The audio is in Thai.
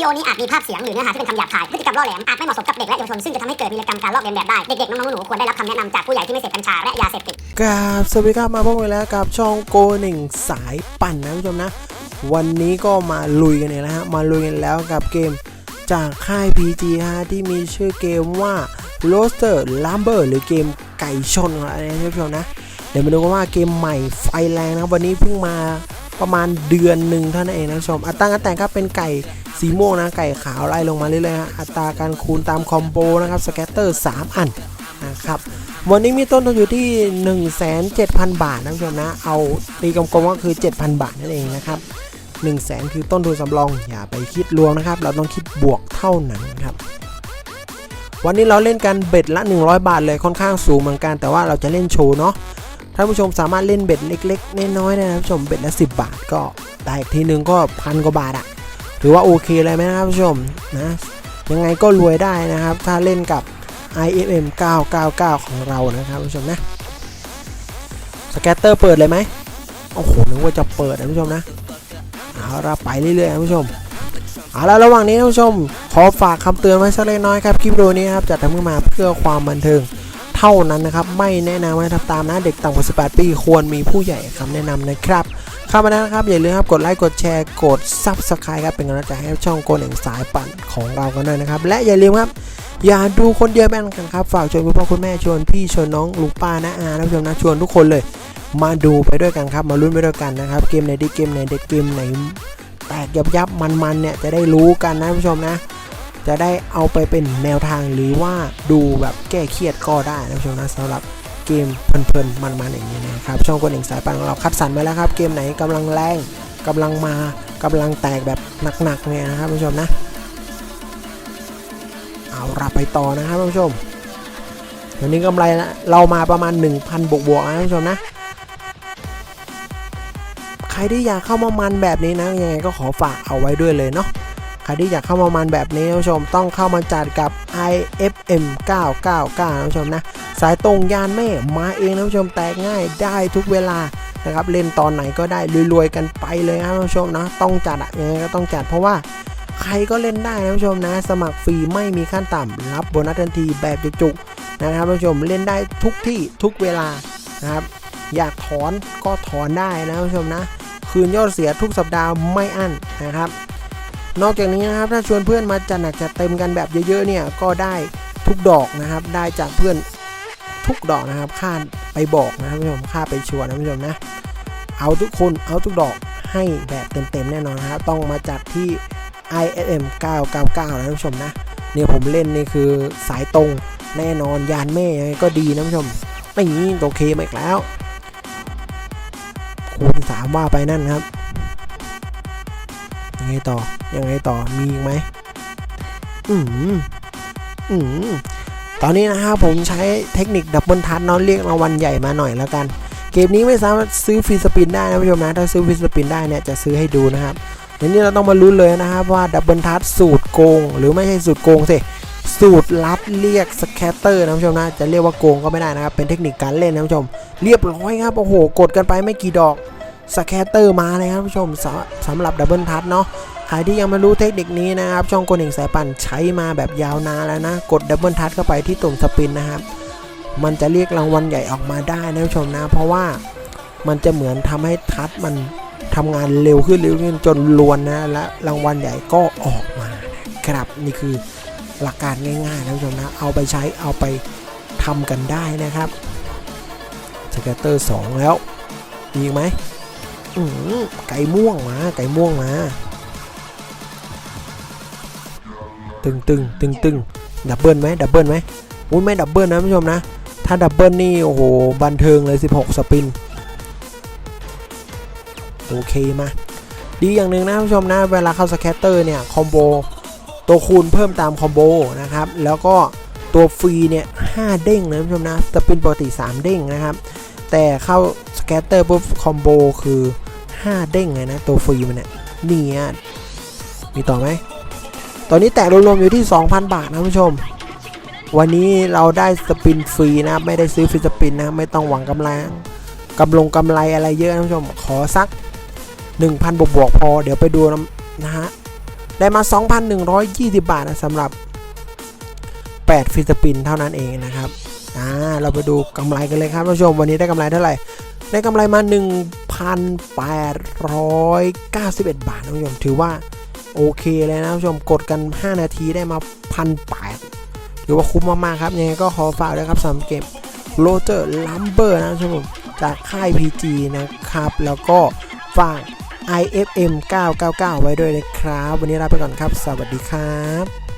วิดีโอนี้อาจมีภาพเสียงหรือเนื้อหาที่เป็นคำหยาบคาย พฤติกรรมล่อแหลมอาจไม่เหมาะสมกับเด็กและเยาวชนซึ่งจะทำให้เกิดวีกรรมการลอกเลียนแบบได้ เด็กๆน้องๆหนูๆควรได้รับคำแนะนำจากผู้ใหญ่ที่ไม่เสพกัญชาและยาเสพติดกราบสวัสดีครับมาพบกันแล้วกับช่องโกหนึ่งสายปั่นนะผู้ชมนะ วันนี้ก็มาลุยกันเนี่ยนะฮะมาลุยกันแล้วกับเกมจากค่าย PG ฮะที่มีชื่อเกมว่า Roaster Lumber หรือเกมไก่ชนองเรเนี่ยนะผู้ชมนะเดี๋ยวมาดูกันว่าเกมใหม่ไฟแรงนะวันนี้เพิ่งมาประมาณเดือนหนึ่งเท่านั้นเองนะผู้ชมอัตราการแต่งครับเป็นไก่ สีม่วงนะไก่ขาวไล่ลงมาเรื่อยๆฮะอัตราการคูณตามคอมโบนะครับสแกตเตอร์3อันนะครับวันนี้มีต้นทุนอยู่ที่ 17,000 บาทนะผู้ชมนะ เอาตีกลมๆก็คือ 7,000 บาทนั่นเองนะครับ1 0 0 0 0แสนคือต้นทุนสำรอง อย่าไปคิดรวมนะครับ เราต้องคิดบวกเท่านั้นครับ วันนี้เราเล่นกันเบ็ดละ 100 บาทเลยค่อนข้างสูงเหมือนกันแต่ว่าเราจะเล่นโชว์เนาะท่านผู้ชมสามารถเล่นเบ็ดเล็กๆน้อยๆได้นะท่านผู้ชมเบ็ดละ 10 บาทก็ได้อีกทีนึงก็พันกว่าบาทอะ ถือว่าโอเคเลยไหมนะครับผู้ชมนะยังไงก็รวยได้นะครับ ถ้าเล่นกับ IFM 999 ของเรานะครับผู้ชมนะสแกตเตอร์เปิดเลยไหมโอ้โหนึกว่าจะเปิดนะผู้ชมนะเอาละไปเรื่อยๆนะผู้ชมเอาละระหว่างนี้นะผู้ชม ขอฝากคำเตือนไว้สักเล็กน้อยครับคลิปวิดีโอนี้ครับจะทำขึ้นมาเพื่อความบันเทิงเท่านั้นนะครับ ไม่แนะนำให้ทำตามนะเด็กต่ำกว่า 18 ปี ควรมีผู้ใหญ่คำแนะนำนะครับ เข้ามาแล้วนะครับอย่าลืมครับกดไลค์กดแชร์กด Subscribe ครับเป็นกำลังใจให้ช่องโกนเองสายปั่นของเรากันด้วยนะครับ และอย่าลืมครับ อย่าดูคนเดียวแม่นกันครับ ฝากชวนคุณพ่อคุณแม่ชวนพี่ชวนน้องลุงป้านะอาท่านผู้ชมนะชวนทุกคนเลย มาดูไปด้วยกันครับมาลุ้นไปด้วยกันนะครับเกมไหนดีเกมไหนเด็ดเกมไหนแตกยับยับมันมันๆเนี่ยจะได้รู้กันนะท่านผู้ชมนะ จะได้เอาไปเป็นแนวทางหรือว่าดูแบบแก้เครียดก็ได้นะท่านผู้ชมนะสำหรับ เกมเพลินๆมันๆอย่างนี้นะครับช่องคนเองสายปันของเราคัดสรรมาแล้วครับ เกมไหนกำลังแรงกำลังมากำลังแตกแบบหนักๆเนี่ยนะครับท่านผู้ชมนะ เอาละไปต่อนะครับท่านผู้ชมวันนี้กำไรละเรามาประมาณ 1,000 บวกบวกๆนะท่านผู้ชมนะใครที่อยากเข้ามามันแบบนี้นะยังไงก็ขอฝากเอาไว้ด้วยเลยเนาะใครที่อยากเข้ามามันแบบนี้ท่านผู้ชมต้องเข้ามาจัดกับ IFM 999นะท่านผู้ชมนะ สายตรงยานแม่มาเองนะท่านผู้ชมแตกง่ายได้ทุกเวลานะครับเล่นตอนไหนก็ได้รวยๆกันไปเลยนะท่านผู้ชมนะต้องจัดอะยังไงก็ต้องจัดเพราะว่าใครก็เล่นได้นะผู้ชมนะ สมัครฟรีไม่มีขั้นต่ำรับโบนัสทันทีแบบจุกๆนะครับผู้ชมเล่นได้ทุกที่ทุกเวลานะครับอยากถอนก็ถอนได้นะผู้ชมนะ คืนยอดเสียทุกสัปดาห์ไม่อั้นนะครับ นอกจากนี้นะครับถ้าชวนเพื่อนมาจัดหนักจัดเต็มกันแบบเยอะๆเนี่ยก็ได้ทุกดอกนะครับได้จากเพื่อน ทุกดอกนะครับค่าไปบอกนะครับผู้ชมค่าไปชวนนะท่านผู้ชมนะ เอาทุกคนเอาทุกดอกให้แบบเต็มๆแน่นอนนะครับต้องมาจัดที่ ISM 999 นะท่านผู้ชมนะเนี่ยผมเล่นนี่คือสายตรงแน่นอนยานแม่ยังไงก็ดีนะท่านผู้ชมไม่งี้โอเคมาอีกแล้ว คูณสามว่าไปนั่นครับยังไงต่อยังไงต่อมีอีกไหมอืมอืม ตอนนี้นะครับผมใช้เทคนิคดับเบิลทัชเนาะเรียกรางวัลใหญ่มาหน่อยแล้วกัน เกมนี้ไม่สามารถซื้อฟรีสปินได้นะผู้ชมนะถ้าซื้อฟรีสปินได้เนี่ยจะซื้อให้ดูนะครับทีนี้เราต้องมาลุ้นเลยนะครับว่าดับเบิลทัชสูตรโกง หรือไม่ใช่สูตรโกงสิสูตรลัดเรียกสแคตเตอร์นะผู้ชมนะจะเรียกว่าโกงก็ไม่ได้นะครับเป็นเทคนิคการเล่นนะผู้ชม เรียบร้อยครับโอ้โหกดกันไปไม่กี่ดอกสแคตเตอร์มาเลยครับผู้ชมสำสำหรับดับเบิลทัชเนาะ ใครที่ยังไม่รู้เทคนิคนี้นะครับ ช่องกลหนึ่งสายปั่นใช้มาแบบยาวนานแล้วนะ กดดับเบิลทัชเข้าไปที่ตุ่มสปินนะครับ มันจะเรียกรางวัลใหญ่ออกมาได้นะผู้ชมนะ เพราะว่ามันจะเหมือนทำให้ทัชมันทำงานเร็วขึ้นเร็วขึ้นจนลวนนะ และรางวัลใหญ่ก็ออกมานะครับนี่คือหลักการง่ายๆนะผู้ชมนะ เอาไปใช้เอาไปทำกันได้นะครับสเกตเตอร์2แล้วมีอีกไหมอืมไก่ม่วงมา ไก่ม่วงมา ตึงตึงตึงตึงดับเบิลไหมดับเบิลไหมอุ้ยไม่ดับเบิลนะผู้ชมนะ ถ้าดับเบิลนี่โอ้โหบันเทิงเลย 16 สปิน โอเคมา ดีอย่างหนึ่งนะผู้ชมนะ เวลาเข้าสแคตเตอร์เนี่ย คอมโบ ตัวคูณเพิ่มตามคอมโบนะครับ แล้วก็ตัวฟรีเนี่ย5เด้งนะผู้ชมนะจะเป็นปกติ 3 เด้งนะครับ แต่เข้าสแคตเตอร์ปุ๊บคอมโบคือ 5 เด้งเลยนะ ตัวฟรีมันเนี่ยนี่อะมีต่อไหม ตอนนี้แตกรวมๆอยู่ที่ 2,000 บาทนะผู้ชม วันนี้เราได้สปินฟรีนะไม่ได้ซื้อฟรีสปินนะไม่ต้องหวังกำไรกำลงกำไรอะไรเยอะนะผู้ชม ขอสัก 1,000 บวกบวกๆพอ เดี๋ยวไปดูนะฮะ ได้มา 2,120 บาทนะสำหรับ 8ฟิสปินเท่านั้นเองนะครับอ่าเราไปดูกำไรกันเลยครับท่านผู้ชม วันนี้ได้กำไรเท่าไหร่ ได้กำไรมา 1,891 บาทท่านผู้ชมถือว่า โอเคเลยนะท่านผู้ชมกดกัน 5 นาทีได้มาพันแปดถือว่าคุ้มมากๆครับ ยังไงก็ขอฝากด้วยครับสำหรับเกมโรเจอร์ลัมเบอร์นะท่านผู้ชมจากค่าย PG นะครับ แล้วก็ฝาก IFM 999 ไว้ด้วยนะครับ วันนี้ลาไปก่อนครับ สวัสดีครับ